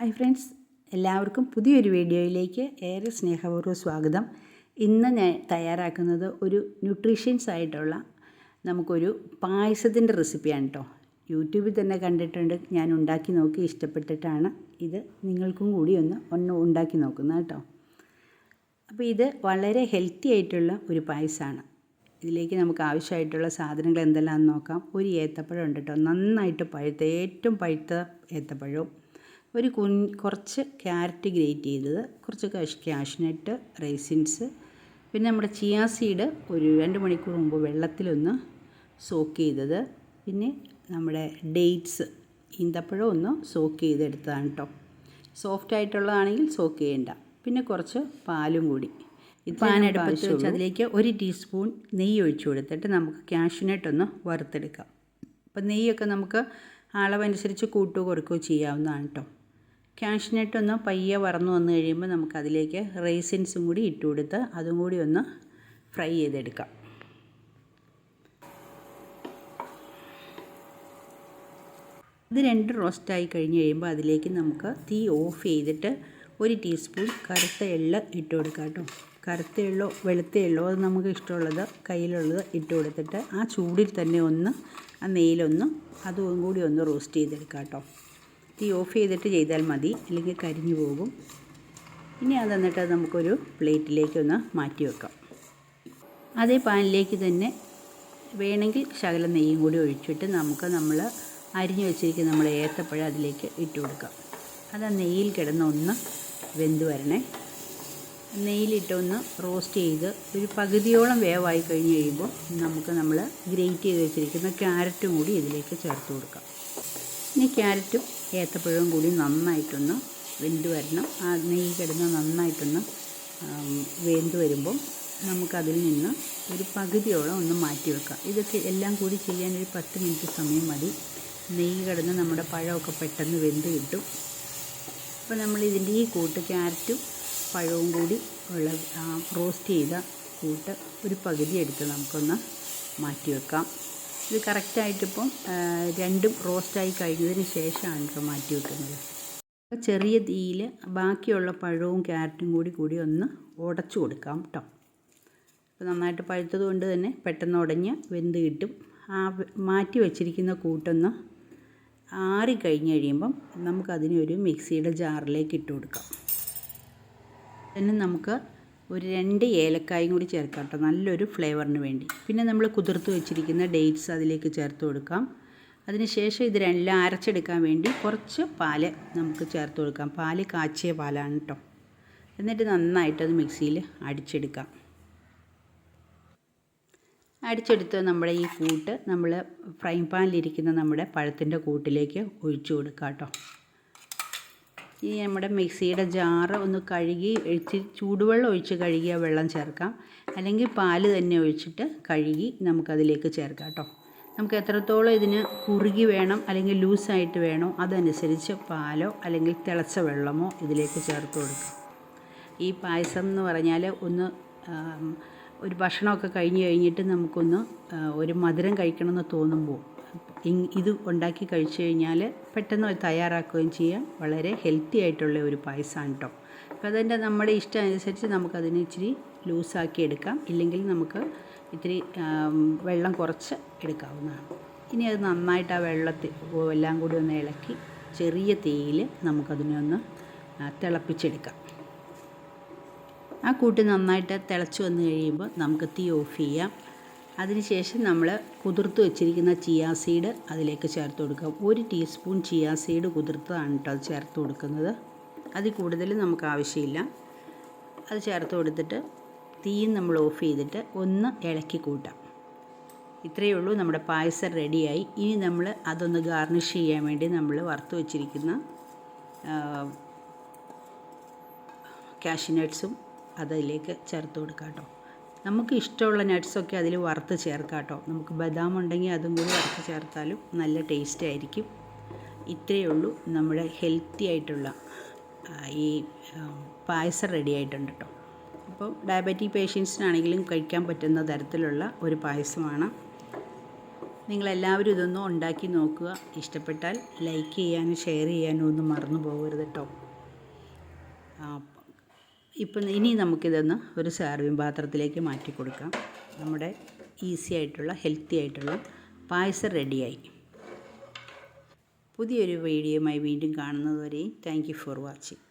Hi friends എല്ലാവർക്കും പുതിയൊരു വീഡിയോയിലേക്ക് ഏറെ സ്നേഹപൂർവം സ്വാഗതം. ഇന്ന് ഞാൻ തയ്യാറാക്കുന്നത് ഒരു ന്യൂട്രീഷ്യൻസ് ആയിട്ടുള്ള നമുക്കൊരു പായസത്തിന്റെ റെസിപ്പിയാണ് കേട്ടോ യൂട്യൂബിൽ തന്നെ കണ്ടിട്ടുണ്ട് ഞാൻ ഉണ്ടാക്കി നോക്കി ഇഷ്ടപ്പെട്ടിട്ടാണ്. ഇത് നിങ്ങൾക്കും കൂടി ഒന്ന് ഒന്ന് ഉണ്ടാക്കി നോക്കുന്നത് കേട്ടോ അപ്പോൾ ഇത് വളരെ ഹെൽത്തി ആയിട്ടുള്ള ഒരു പായസമാണ്. ഇതിലേക്ക് നമുക്ക് ആവശ്യമായിട്ടുള്ള സാധനങ്ങൾ എന്തെല്ലാമെന്ന് നോക്കാം. ഒരു ഏത്തപ്പഴം ഉണ്ട് കേട്ടോ നന്നായിട്ട് പഴുത്ത ഏറ്റവും പഴുത്ത ഏത്തപ്പഴവും ഒരു കുൻ കുറച്ച് ക്യാരറ്റ് ഗ്രേറ്റ് ചെയ്തത് കുറച്ച് കാഷ് കാഷ്നട്ട് റൈസിൻസ് പിന്നെ നമ്മുടെ ചിയാ സീഡ് ഒരു രണ്ട് മണിക്കൂർ മുമ്പ് വെള്ളത്തിലൊന്ന് സോക്ക് ചെയ്തത്. പിന്നെ നമ്മുടെ ഡേറ്റ്സ് ഈന്തപ്പഴം ഒന്ന് സോക്ക് ചെയ്തെടുത്തതാണ് കേട്ടോ സോഫ്റ്റ് ആയിട്ടുള്ളതാണെങ്കിൽ സോക്ക് ചെയ്യേണ്ട. പിന്നെ കുറച്ച് പാലും കൂടി. പാൻ അടുപ്പത്ത് വെച്ച് അതിലേക്ക് ഒരു ടീസ്പൂൺ നെയ്യ് ഒഴിച്ചു കൊടുത്തിട്ട് നമുക്ക് ക്യാഷ്നട്ടൊന്ന് ഒന്ന് വറുത്തെടുക്കാം. അപ്പം നെയ്യൊക്കെ നമുക്ക് അളവനുസരിച്ച് കൂട്ടുകയോ കുറയ്ക്കുകയോ ചെയ്യാവുന്നതാണ് കേട്ടോ കാഷ്നട്ട് ഒന്ന് പയ്യെ വറന്നു വന്നു കഴിയുമ്പോൾ നമുക്കതിലേക്ക് റേസിൻസും കൂടി ഇട്ട് കൊടുത്ത് അതും കൂടി ഒന്ന് ഫ്രൈ ചെയ്തെടുക്കാം. ഇത് രണ്ട് റോസ്റ്റായി കഴിഞ്ഞ് കഴിയുമ്പോൾ അതിലേക്ക് നമുക്ക് തീ ഓഫ് ചെയ്തിട്ട് ഒരു ടീസ്പൂൺ കറുത്ത എള്ള് ഇട്ട് കൊടുക്കാം കേട്ടോ. കറുത്ത എള്ളോ വെളുത്ത എള്ളോ അത് നമുക്ക് ഇഷ്ടമുള്ളത് കയ്യിലുള്ളത് ഇട്ട് കൊടുത്തിട്ട് ആ ചൂടിൽ തന്നെ ഒന്ന് ആ നെയ്യിലൊന്ന് അതും കൂടി ഒന്ന് റോസ്റ്റ് ചെയ്തെടുക്കാം കേട്ടോ. തീ ഓഫ് ചെയ്തിട്ട് ചെയ്താൽ മതി. അല്ലെങ്കിൽ കരിഞ്ഞു പോകും. ഇനി അത് എന്നിട്ട് നമുക്കൊരു പ്ലേറ്റിലേക്ക് ഒന്ന് മാറ്റി വെക്കാം. അതേ പാനിലേക്ക് തന്നെ വേണമെങ്കിൽ ശകല നെയ്യും കൂടി ഒഴിച്ചിട്ട് നമുക്ക് നമ്മൾ അരിഞ്ഞു വെച്ചിരിക്കുന്ന നമ്മൾ ഏത്തപ്പഴം അതിലേക്ക് ഇട്ട് കൊടുക്കാം. അത് ആ നെയ്യിൽ കിടന്ന് ഒന്ന് വെന്ത് വരണേ. നെയ്യിലിട്ടൊന്ന് റോസ്റ്റ് ചെയ്ത് ഒരു പകുതിയോളം വേവായി കഴിഞ്ഞ് കഴിയുമ്പോൾ നമുക്ക് നമ്മൾ ഗ്രേറ്റ് ചെയ്ത് വെച്ചിരിക്കുന്ന ക്യാരറ്റും കൂടി ഇതിലേക്ക് ചേർത്ത് കൊടുക്കാം. ഇനി ക്യാരറ്റും ഏത്തപ്പഴവും കൂടി നന്നായിട്ടൊന്ന് വെന്ത് വരണം. ആ നെയ്യ് കിടന്ന് നന്നായിട്ടൊന്ന് വെന്ത് വരുമ്പം നമുക്കതിൽ നിന്ന് ഒരു പകുതിയോളം ഒന്ന് മാറ്റി വെക്കാം. ഇതൊക്കെ എല്ലാം കൂടി ചെയ്യാൻ ഒരു പത്ത് മിനിറ്റ് സമയം മതി. നെയ്യ് കിടന്ന് നമ്മുടെ പഴമൊക്കെ പെട്ടെന്ന് വെന്ത് കിട്ടും. അപ്പോൾ നമ്മൾ ഇതിന്റെ ഈ കൂട്ട് ക്യാരറ്റും പഴവും കൂടി ഉള്ള റോസ്റ്റ് ചെയ്ത കൂട്ട് ഒരു പകുതി എടുത്ത് നമുക്കൊന്ന് മാറ്റി വെക്കാം. ഇത് കറക്റ്റായിട്ടിപ്പം രണ്ടും റോസ്റ്റായി കഴിഞ്ഞതിന് ശേഷമാണ് ഇപ്പോൾ മാറ്റി വെക്കുന്നത്. അപ്പോൾ ചെറിയ തീയിൽ ബാക്കിയുള്ള പഴവും ക്യാരറ്റും കൂടി കൂടി ഒന്ന് ഉടച്ചു കൊടുക്കാം കേട്ടോ അപ്പോൾ നന്നായിട്ട് പഴുത്തത് കൊണ്ട് തന്നെ പെട്ടെന്ന് ഉടഞ്ഞ് വെന്ത് കിട്ടും. ആ മാറ്റി വെച്ചിരിക്കുന്ന കൂട്ടൊന്ന് ആറി കഴിഞ്ഞ് കഴിയുമ്പം നമുക്കതിനെ ഒരു മിക്സിയുടെ ജാറിലേക്ക് ഇട്ട് കൊടുക്കാം. പിന്നെ നമുക്ക് ഒരു രണ്ട് ഏലക്കായും കൂടി ചേർക്കാം കേട്ടോ നല്ലൊരു ഫ്ലേവറിന് വേണ്ടി. പിന്നെ നമ്മൾ കുതിർത്ത് വെച്ചിരിക്കുന്ന ഡേറ്റ്സ് അതിലേക്ക് ചേർത്ത് കൊടുക്കാം. അതിനുശേഷം ഇതിനെല്ലാം അരച്ചെടുക്കാൻ വേണ്ടി കുറച്ച് പാൽ നമുക്ക് ചേർത്ത് കൊടുക്കാം. പാൽ കാച്ചിയ പാലാണ് കേട്ടോ എന്നിട്ട് നന്നായിട്ട് അത് മിക്സിയിൽ അടിച്ചെടുക്കാം. അടിച്ചെടുത്ത് നമ്മുടെ ഈ കൂട്ട് നമ്മൾ ഫ്രൈ പാനിലിരിക്കുന്ന നമ്മുടെ പഴത്തിന്റെ കൂട്ടിലേക്ക് ഒഴിച്ചു കൊടുക്കാം കേട്ടോ ഈ നമ്മുടെ മിക്സിയുടെ ജാറ് ഒന്ന് കഴുകി ഒഴിച്ച് ചൂടുവെള്ളം ഒഴിച്ച് കഴുകിയ വെള്ളം ചേർക്കാം. അല്ലെങ്കിൽ പാൽ തന്നെ ഒഴിച്ചിട്ട് കഴുകി നമുക്കതിലേക്ക് ചേർക്കാം കേട്ടോ. നമുക്ക് എത്രത്തോളം ഇതിന് കുറുകി വേണം അല്ലെങ്കിൽ ലൂസായിട്ട് വേണോ അതനുസരിച്ച് പാലോ അല്ലെങ്കിൽ തിളച്ച വെള്ളമോ ഇതിലേക്ക് ചേർത്ത് കൊടുക്കാം. ഈ പായസം എന്ന് പറഞ്ഞാൽ ഒന്ന് ഒരു ഭക്ഷണമൊക്കെ കഴിഞ്ഞ് കഴിഞ്ഞിട്ട് നമുക്കൊന്ന് ഒരു മധുരം കഴിക്കണമെന്ന് തോന്നുമ്പോൾ ഇത് ഉണ്ടാക്കി കഴിച്ചു കഴിഞ്ഞാൽ പെട്ടെന്ന് തയ്യാറാക്കുകയും ചെയ്യാം. വളരെ ഹെൽത്തി ആയിട്ടുള്ള ഒരു പായസമാണ് കേട്ടോ അപ്പോൾ അതിന്റെ നമ്മുടെ ഇഷ്ടം അനുസരിച്ച് നമുക്കതിന് ഇച്ചിരി ലൂസാക്കി എടുക്കാം. ഇല്ലെങ്കിൽ നമുക്ക് ഇത്തിരി വെള്ളം കുറച്ച് എടുക്കാവുന്നതാണ്. ഇനി അത് നന്നായിട്ട് ആ വെള്ളത്തിൽ എല്ലാം കൂടി ഒന്ന് ഇളക്കി ചെറിയ തീയിൽ നമുക്കതിനെ ഒന്ന് തിളപ്പിച്ചെടുക്കാം. ആ കൂട്ട് നന്നായിട്ട് തിളച്ച് വന്നു കഴിയുമ്പോൾ നമുക്ക് തീ ഓഫ് ചെയ്യാം. അതിനുശേഷം നമ്മൾ കുതിർത്ത് വെച്ചിരിക്കുന്ന ചിയാ സീഡ് അതിലേക്ക് ചേർത്ത് കൊടുക്കുക. ഒരു ടീസ്പൂൺ ചിയാ സീഡ് കുതിർത്തതാണ് കേട്ടോ അത് ചേർത്ത് കൊടുക്കുന്നത്. അതിൽ കൂടുതൽ നമുക്ക് ആവശ്യമില്ല. അത് ചേർത്ത് കൊടുത്തിട്ട് തീയും നമ്മൾ ഓഫ് ചെയ്തിട്ട് ഒന്ന് ഇളക്കി കൂട്ടാം. ഇത്രയേ ഉള്ളൂ. നമ്മുടെ പായസം റെഡിയായി. ഇനി നമ്മൾ അതൊന്ന് ഗാർണിഷ് ചെയ്യാൻ വേണ്ടി നമ്മൾ വറുത്ത് വെച്ചിരിക്കുന്ന കാഷ്യനട്ട്സും അതിലേക്ക് ചേർത്ത് കൊടുക്കാം കേട്ടോ. നമുക്ക് ഇഷ്ടമുള്ള നട്ട്സൊക്കെ അതിൽ വറുത്ത് ചേർക്കാം കേട്ടോ നമുക്ക് ബദാം ഉണ്ടെങ്കിൽ അതും കൂടി വറുത്ത് ചേർത്താലും നല്ല ടേസ്റ്റ് ആയിരിക്കും. ഇത്രയേ ഉള്ളൂ. നമ്മുടെ ഹെൽത്തി ആയിട്ടുള്ള ഈ പായസം റെഡി ആയിട്ടുണ്ട് കേട്ടോ അപ്പോൾ ഡയബറ്റിക് പേഷ്യൻസിനാണെങ്കിലും കഴിക്കാൻ പറ്റുന്ന തരത്തിലുള്ള ഒരു പായസമാണ്. നിങ്ങളെല്ലാവരും ഇതൊന്നും ഉണ്ടാക്കി നോക്കുക. ഇഷ്ടപ്പെട്ടാൽ ലൈക്ക് ചെയ്യാനും ഷെയർ ചെയ്യാനും ഒന്നും മറന്നു പോകരുത് കേട്ടോ ഇപ്പം ഇനി നമുക്കിതൊന്ന് ഒരു സർവിങ് പാത്രത്തിലേക്ക് മാറ്റി കൊടുക്കാം. നമ്മുടെ ഈസി ആയിട്ടുള്ള ഹെൽത്തി ആയിട്ടുള്ള പായസം റെഡിയായി പുതിയൊരു വീഡിയോയുമായി വീണ്ടും കാണുന്നതുവരെയും താങ്ക് യു ഫോർ വാച്ചിങ്